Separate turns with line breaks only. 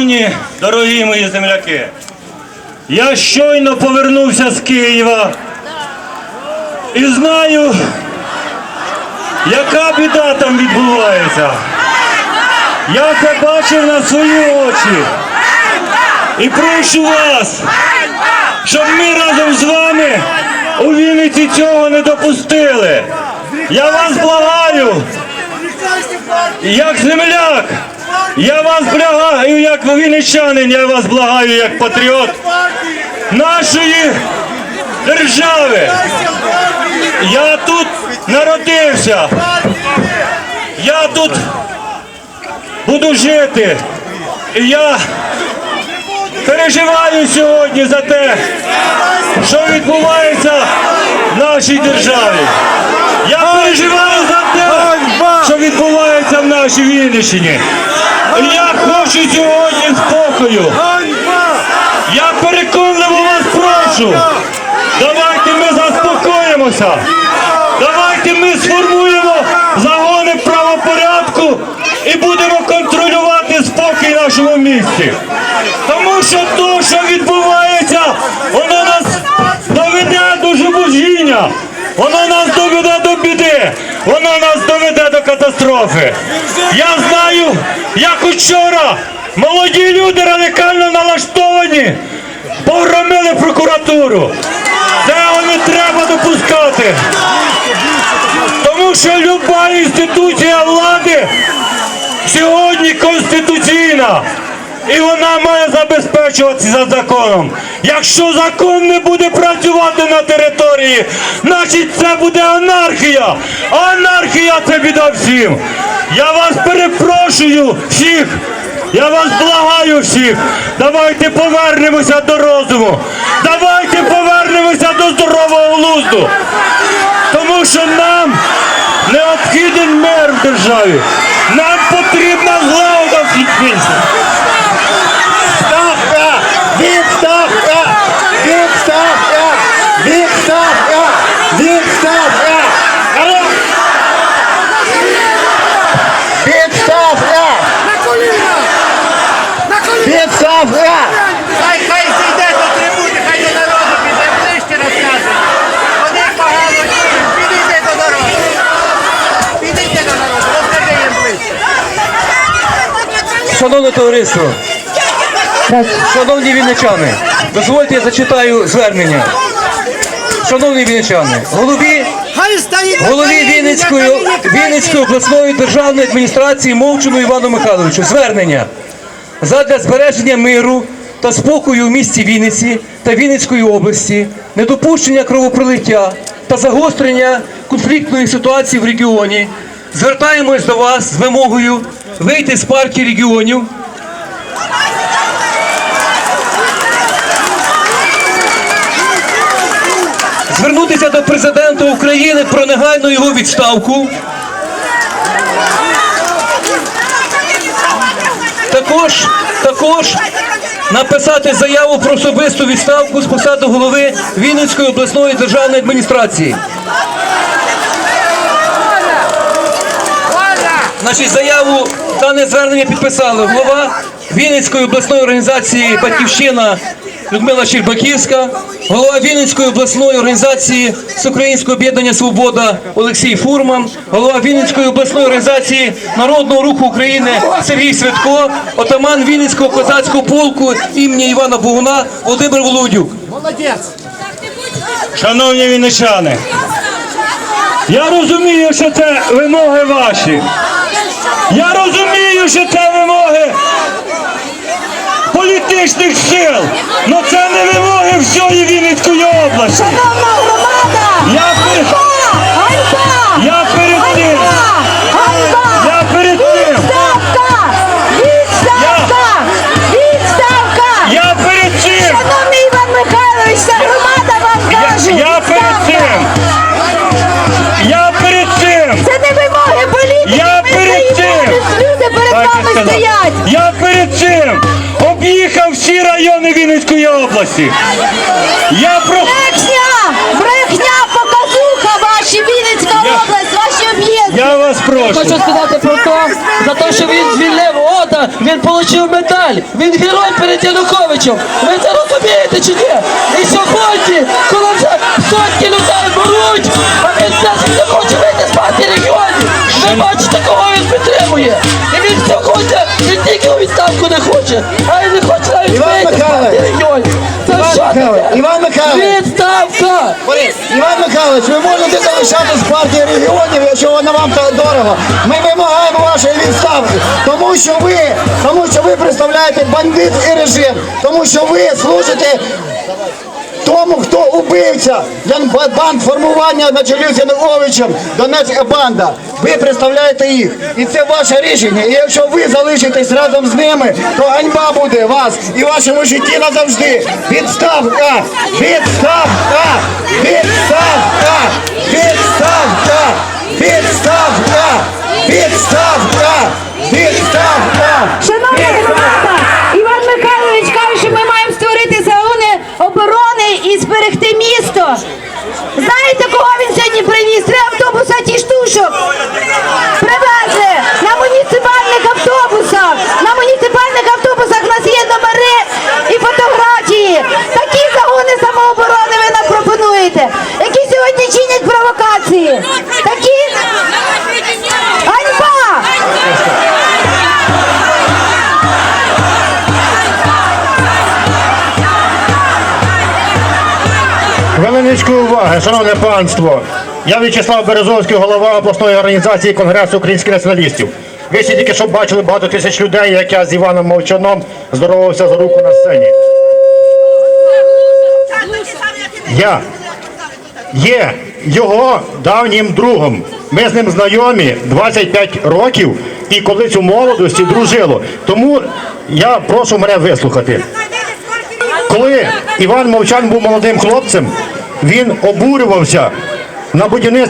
Шановні дорогі мої земляки, я щойно повернувся з Києва і знаю, яка біда там відбувається. Я це бачив на свої очі. І прошу вас, щоб ми разом з вами у Вінниці цього не допустили. Я вас благаю, як земляк, я вас благаю, як вінничанин, я вас благаю, як патріот нашої держави. Я тут народився. Я тут буду жити. І я переживаю сьогодні за те, що відбувається в нашій державі. Я переживаю за те, що відбувається в нашій Вінниччині. Хочу сьогодні спокою. Я переконливо вас прошу. Давайте ми заспокоїмося. Давайте ми сформуємо загони правопорядку і будемо контролювати спокій в нашому місті. Тому що то, що відбувається, воно нас доведе до зубожіння. Воно нас доведе до біди, воно нас доведе до катастрофи. Я знаю, як учора молоді люди радикально налаштовані погромили прокуратуру. Цього не треба допускати. Тому що люба інституція влади сьогодні конституційна. І вона має забезпечуватися за законом. Якщо закон не буде працювати на території, значить це буде анархія. Анархія це біда всім. Я вас перепрошую всіх. Я вас благаю всіх. Давайте повернемося до розуму. Давайте повернемося до здорового глузду. Тому що нам необхіден мир в державі. Нам потрібна злагода всіх місць.
Відставка! Відставка! Відставка! Відставка! Відставка! Алло! Відставка!
На коліна! На коліна!
Відставка!
Хай хай зійде до трибуни, хай до народу піде ближче розкаже. Вони погано чують. Підійди до народу. Підійди до народу, розкажи їм ближче.
Шановне товариство, шановні вінничани, дозвольте я зачитаю звернення. Шановні вінничани, голові, голові Вінницької, Вінницької обласної державної адміністрації Мовчину Івану Михайловичу. Звернення задля збереження миру та спокою в місті Вінниці та Вінницької області, недопущення кровопролиття та загострення конфліктної ситуації в регіоні. Звертаємось до вас з вимогою вийти з партії регіонів звернутися до президента України про негайну його відставку. Також, також написати заяву про особисту відставку з посади голови Вінницької обласної державної адміністрації. Значить, заяву дане звернення підписали голова Вінницької обласної організації Батьківщина Людмила Щербаківська, голова Вінницької обласної організації Всеукраїнського об'єднання Свобода Олексій Фурман, голова Вінницької обласної організації Народного руху України Сергій Святко, отаман Вінницького козацького полку імені Івана Богуна Володимир Володюк.
Шановні вінничани, я розумію, що це вимоги ваші. Я розумію, що це вимоги але це не вимоги всієї Вінницької області. Я
стоять!
Я перед цим об'їхав всі райони Вінницької області. Я про
Брехня! Брехня! Показуха ваші! Вінницька
Я-
область! Ваші об'єднання!
я вас прошу.
Хочу сказати про те, за те, що він звільнив ОДА він отримав медаль. Він герой перед Януковичем. Ви це розумієте чи ні? І сьогодні, коли вже сотні людей беруть,
Михайлович!
Відставка!
Іван Михайлович, ви можете залишатись в партії регіонів, якщо вона вам так дорого. Ми вимагаємо вашої відставки, тому що ви, тому що ви представляєте бандит і режим, тому що ви служите тому, хто убивця банд формування на чолі з Януковичем, Донецька банда. Ви представляєте їх. І це ваше рішення. І якщо ви залишитесь разом з ними, то ганьба буде вас і вашому житті назавжди. Відставка! Відставка! Відставка! Відставка! Відставка! Відставка! Відставка!
Шановні громада,
Хвилиночку уваги, шановне панство. Я В'ячеслав Березовський, голова обласної організації Конгресу українських націоналістів. Ви всі тільки що бачили багато тисяч людей, як я з Іваном Мовчаном здоровався за руку на сцені. Я є його давнім другом. Ми з ним знайомі 25 років і колись у молодості дружило. Тому я прошу мене вислухати. Коли Іван Мовчан був молодим хлопцем, він обурювався на будівництві